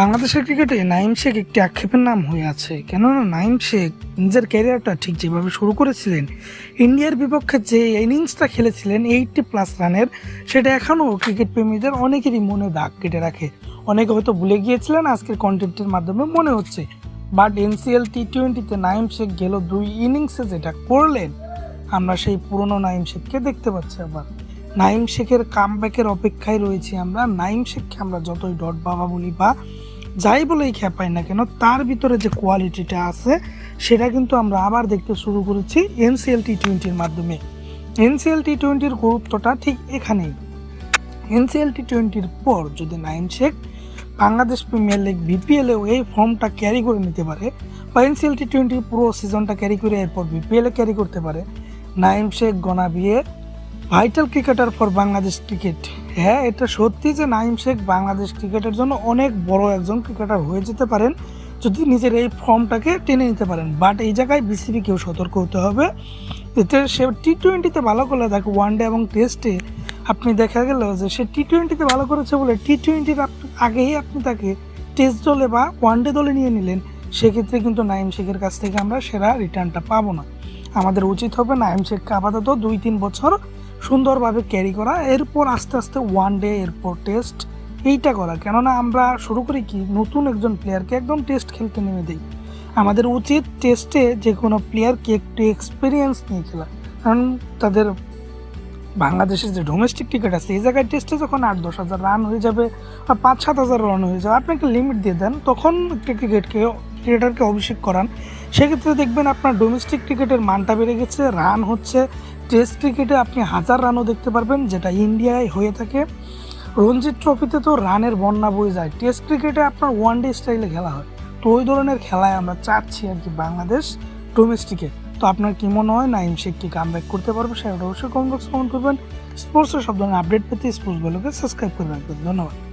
বাংলাদেশের ক্রিকেটে নাইম শেখ একটি আক্ষেপের নাম হয়ে আছে। কেননা নাইম শেখ নিজের ক্যারিয়ারটা ঠিক যেভাবে শুরু করেছিলেন, ইন্ডিয়ার বিপক্ষে যে ইনিংসটা খেলেছিলেন, এইটটি প্লাস রানের, সেটা এখনও ক্রিকেট প্রেমীদের অনেকেরই মনে দাগ কেটে রাখে। অনেকে হয়তো ভুলে গিয়েছিলেন আজকের কন্টেন্টের মাধ্যমে মনে হচ্ছে, বাট এনসিএল টি টোয়েন্টিতে নাইম শেখ গেল দুই ইনিংসে যেটা করলেন। আমরা সেই পুরনো নাইম শেখকে দেখতে পাচ্ছি আবার। নাইম শেখের কামব্যাকের অপেক্ষায় রয়েছি আমরা। নাইম শেখকে আমরা যতই ডট বাবা বলি বা যাই বলেই খেপাই না কেন, তার ভিতরে যে কোয়ালিটিটা আছে, সেটা কিন্তু আমরা আবার দেখতে শুরু করেছি এনসিএল টি টোয়েন্টির মাধ্যমে। এনসিএল টি টোয়েন্টির গুরুত্বটা ঠিক এখানেই। এনসিএল টি টোয়েন্টির পর যদি নাইম শেখ বাংলাদেশ প্রিমিয়ার লিগ বিপিএলেও এই ফর্মটা ক্যারি করে নিতে পারে, বা এনসিএল টি টোয়েন্টির পুরো সিজনটা ক্যারি করে এরপর বিপিএলে ক্যারি করতে পারে Naim Sheikh gonna be a vital cricketer for Bangladesh cricket হ্যাঁ এটা সত্যি যে নাইম শেখ বাংলাদেশ ক্রিকেটের জন্য অনেক বড় একজন ক্রিকেটার হয়ে যেতে পারেন যদি নিজের এই ফর্মটাকে টেনে নিতে পারেন। বাট এই জায়গায় বিসিবি কেউ সতর্ক হতে হবে। এতে সে টি টোয়েন্টিতে ভালো করলে তাকে ওয়ান ডে এবং টেস্টে আপনি দেখা গেল যে সে টি টোয়েন্টিতে ভালো করেছে বলে টি টোয়েন্টির আগেই আপনি তাকে টেস্ট দলে বা ওয়ান ডে দলে নিয়ে নিলেন, সেক্ষেত্রে কিন্তু নাইম শেখের কাছ থেকে আমরা সেরা রিটার্নটা পাবো না। আমাদের উচিত হবে নাইম শেখকে আপাতত দুই তিন বছর সুন্দরভাবে ক্যারি করা, এরপর আস্তে আস্তে ওয়ান ডে এরপর টেস্ট এইটা করা। কেননা আমরা শুরু করি কি, নতুন একজন প্লেয়ারকে একদম টেস্ট খেলতে নেমে দিই। আমাদের উচিত টেস্টে যে কোনো প্লেয়ারকে একটু এক্সপিরিয়েন্স নিয়ে খেলা। কারণ তাদের বাংলাদেশের যে ডোমেস্টিক ক্রিকেট আছে, এই জায়গায় টেস্টে যখন আট, দশ হাজার রান হয়ে যাবে বা পাঁচ, সাত হাজার রান হয়ে যাবে আপনি একটা লিমিট দিয়ে দেন, তখন একটা ক্রিকেটকে ক্রিকেটারকে অভিষেক করান। সেক্ষেত্রে দেখবেন আপনার ডোমেস্টিক ক্রিকেটের মানটা বেড়ে গেছে। রান হচ্ছে। টেস্ট ক্রিকেটে আপনি হাজার রানও দেখতে পারবেন, যেটা ইন্ডিয়ায় হয়ে থাকে। রঞ্জিত ট্রফিতে তো রানের বন্যা বয়ে যায়। টেস্ট ক্রিকেটে আপনার ওয়ান ডে স্টাইলে খেলা হয়। তো ওই ধরনের খেলায় আমরা চাচ্ছি আর কি বাংলাদেশ ডোমেস্টিকে তো আপনার কি মনে হয়? নাইম শেখ কি কাম ব্যাক করতে পারবে সেটা অবশ্যই কমেন্ট বক্সে কমেন্ট করবেন। স্পোর্টসের সব ধরনের আপডেট পেতে স্পোর্টস ভ্যালুকে সাবস্ক্রাইব করে রাখবেন ধন্যবাদ।